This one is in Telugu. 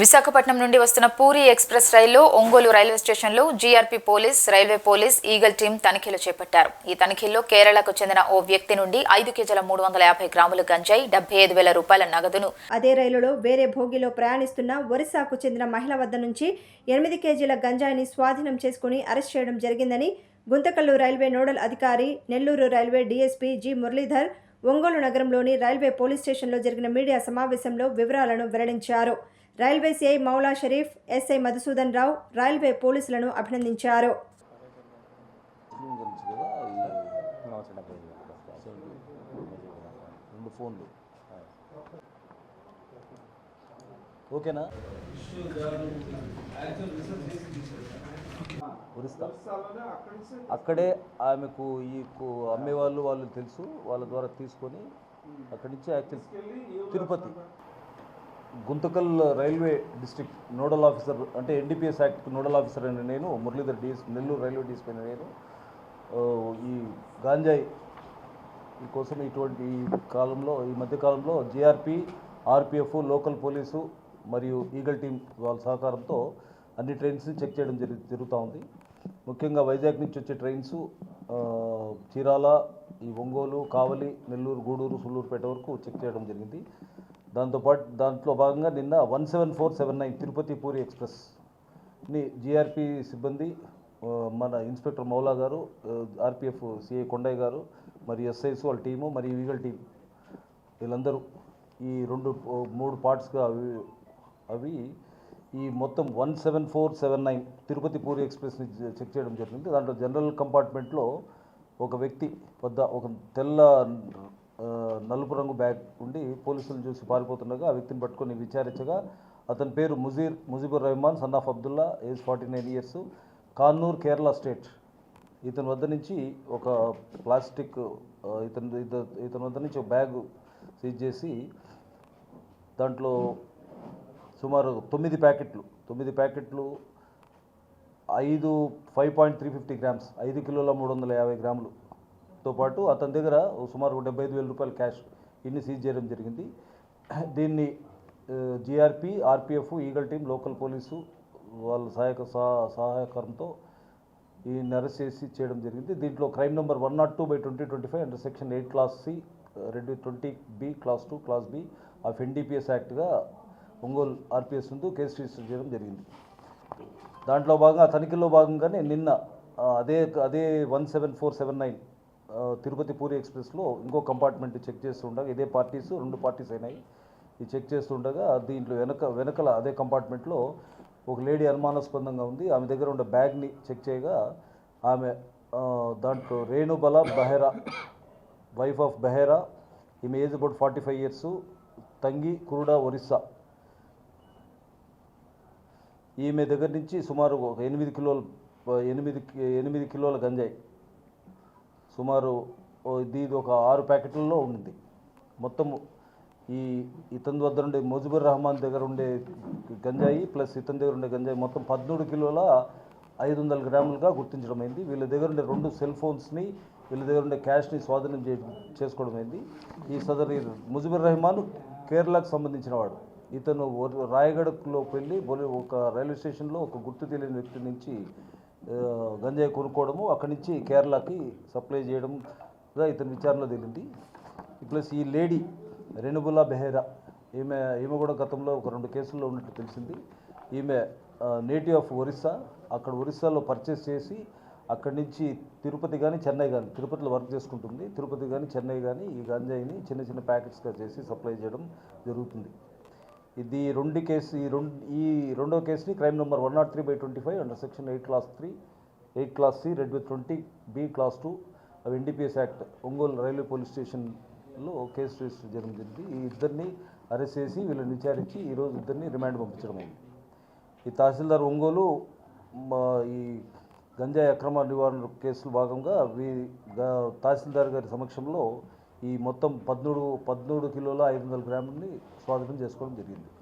విశాఖపట్నం నుండి వస్తున్న పూరి ఎక్స్ప్రెస్ రైలు ఒంగోలు రైల్వే స్టేషన్లో GRP police railway police eagle team తనిఖీలు చేపట్టారు. ఈ తనిఖీల్లో కేరళకు చెందిన ఓ వ్యక్తి నుండి ఐదు కేజీల మూడు వందల యాభై గ్రాముల గంజాయి డెబ్బై ఐదు వేల రూపాయల నగదును. అదే రైలులో వేరే భోగిలో ప్రయాణిస్తున్న ఒరిస్సాకు చెందిన మహిళ వద్ద నుంచి ఎనిమిది కేజీల గంజాయిని స్వాధీనం చేసుకుని అరెస్ట్ చేయడం జరిగిందని గుంతకల్లు రైల్వే నోడల్ అధికారి Nellore railway DSP G Muralidhar Ongole నగరంలోని రైల్వే పోలీస్ స్టేషన్లో జరిగిన మీడియా సమావేశంలో వివరాలను వెల్లడించారు. Railway CI Moula Sharif SI Madhusudan Rao railway పోలీసులను అభినందించారు. రెండు ఫోన్లు. ఓకేనా? అక్కడే ఆమెకు ఈ కు- అమ్మేవాళ్ళు వాళ్ళు తెలుసు వాళ్ళ ద్వారా తీసుకొని అక్కడి నుంచి actual Tirupati. Guntakal railway district nodal officer అంటే ఎన్డీపీఎస్ యాక్ట్ నోడల్ ఆఫీసర్ అయిన నేను Muralidhar DS Nellore railway DSP అయిన నేను. ఈ గాంజాయి ఈ కోసం ఇటువంటి ఈ కాలంలో ఈ మధ్య కాలంలో జిఆర్పి ఆర్పిఎఫ్ లోకల్ పోలీసు మరియు ఈగల్ టీం వాళ్ళ సహకారంతో అన్ని ట్రైన్స్ని చెక్ చేయడం జరుగు జరుగుతూ ఉంది. ముఖ్యంగా వైజాగ్ నుంచి వచ్చే ట్రైన్స్ చీరాల ఈ ఒంగోలు కావలి నెల్లూరు గూడూరు సుళ్ళూరుపేట వరకు చెక్ చేయడం జరిగింది. దాంతోపాటు దాంట్లో భాగంగా నిన్న one seven four seven nine Tirupati Puri ఎక్స్ప్రెస్ని GRP సిబ్బంది మన ఇన్స్పెక్టర్ మౌలా గారు ఆర్పిఎఫ్ సిఐ కొండయ్య గారు మరి ఎస్ఐస్ వాళ్ళ టీము మరియు ఈగల్ టీం వీళ్ళందరూ ఈ రెండు మూడు పార్ట్స్గా అవి ఈ మొత్తం one seven four seven nine Tirupati Puri ఎక్స్ప్రెస్ని చె- చెక్ చేయడం జరిగింది. దాంట్లో జనరల్ కంపార్ట్మెంట్లో ఒక వ్యక్తి వద్ద ఒక తెల్ల నలుపు రంగు బ్యాగ్ ఉండి పోలీసులను చూసి పారిపోతుండగా ఆ వ్యక్తిని పట్టుకొని విచారించగా అతని పేరు Mujeer Mujibur Rahman son of Abdullah age forty nine years Kannur Kerala state. ఇతని వద్ద నుంచి ఒక ప్లాస్టిక్ ఇతని ఇత- ఇతని వద్ద నుంచి ఒక బ్యాగ్ సీజ్ చేసి దాంట్లో సుమారు తొమ్మిది ప్యాకెట్లు తొమ్మిది ప్యాకెట్లు ఐదు five point three fifty grams ఐదు కిలోల మూడు వందల యాభై గ్రాములతో పాటు అతని దగ్గర సుమారు ఒక డెబ్బై ఐదు వేల రూపాయల క్యాష్ ఇన్ని సీజ్ చేయడం జరిగింది. దీన్ని GRP RPF eagle team local police వాళ్ళ సహాయక సహా- సహాయకరంతో ఈ అరెస్ట్ చేసి చేయడం జరిగింది. దీంట్లో crime number one nought two by twenty twenty five under section eight class C రెండు twenty B class two class B of NDPS యాక్ట్గా Ongole RPS ముందు కేసు రిజిస్టర్ చేయడం జరిగింది. దాంట్లో భాగంగా తనిఖీల్లో భాగంగానే నిన్న అదే అదే one seven four seven nine Tirupati Puri ఎక్స్ప్రెస్లో ఇంకో కంపార్ట్మెంట్ చెక్ చేస్తుండగా ఇదే పార్టీస్ రెండు పార్టీస్ అయినాయి. ఈ చెక్ చేస్తుండగా దీంట్లో వెనక వెనకల అదే కంపార్ట్మెంట్లో ఒక లేడీ అనుమానాస్పదంగా ఉంది. ఆమె దగ్గర ఉన్న బ్యాగ్ని చెక్ చేయగా ఆమె దాంట్లో రేణుబల బెహరా వైఫ్ ఆఫ్ బెహరా ఈమె age about forty five years Tangi Kuruda Orissa ఈమె దగ్గర నుంచి సుమారు ఒక ఎనిమిది కిలోల ఎనిమిది కి- ఎనిమిది కిలోల గంజాయి. సుమారు ఇది ఇది ఒక ఆరు ప్యాకెట్లలో ఉంది మొత్తం ఈ ఇతని వద్ద ఉండే ముజిబుర్ రహమాన్ దగ్గర ఉండే గంజాయి ప్లస్ ఇతని దగ్గర ఉండే గంజాయి మొత్తం పద్మూడు కిలోల ఐదు వందల గ్రాములుగా గుర్తించడం అయింది. వీళ్ళ దగ్గర ఉండే రెండు సెల్ ఫోన్స్ని వీళ్ళ దగ్గర ఉండే క్యాష్ని స్వాధీనం చే చేసుకోవడం అయింది. ఈ సదరు ముజిబుర్ రహమాన్ కేరళకు సంబంధించిన వాడు. ఇతను ఒరి- వెళ్ళి బొలి ఒక రైల్వే స్టేషన్లో ఒక గుర్తు తెలియని వ్యక్తి నుంచి గంజాయి కొనుక్కోవడము అక్కడి నుంచి కేరళకి సప్లై చేయడంగా ఇతని విచారణలో తేలింది. ప్లస్ ఈ లేడీ రెనుబుల్లా బెహేరా ఈమె ఈమె కూడా గతంలో ఒక రెండు కేసుల్లో ఉన్నట్టు తెలిసింది. ఈమె నేటివ్ ఆఫ్ ఒరిస్సా అక్కడ ఒరిస్సాలో పర్చేస్ చేసి అక్కడి నుంచి తిరుపతి కానీ చెన్నై కానీ తిరుపతిలో వర్క్ చేసుకుంటుంది. తిరుపతి కానీ చెన్నై కానీ ఈ గంజాయిని చిన్న చిన్న ప్యాకెట్స్గా చేసి సప్లై చేయడం జరుగుతుంది. ఇది రెండు కేసు ఈ రెండు ఈ రెండో కేసుని crime number one nought three by twenty five under section eight class three eight class C read with twenty B class two అవి NDPS act Ongole railway police స్టేషన్లో కేసు రిజిస్టర్ చేయడం జరిగింది. ఈ ఇద్దరిని అరెస్ట్ చేసి వీళ్ళని విచారించి ఈరోజు ఇద్దరిని రిమాండ్ పంపించడం అయింది. ఈ తహసీల్దార్ ఒంగోలు ఈ గంజాయి అక్రమ నివారణ కేసులు భాగంగా వీ తహసీల్దార్ గారి సమక్షంలో ఈ మొత్తం పద్మూడు పద్మూడు కిలోల ఐదు వందల గ్రాములని స్వాధీనం చేసుకోవడం జరిగింది.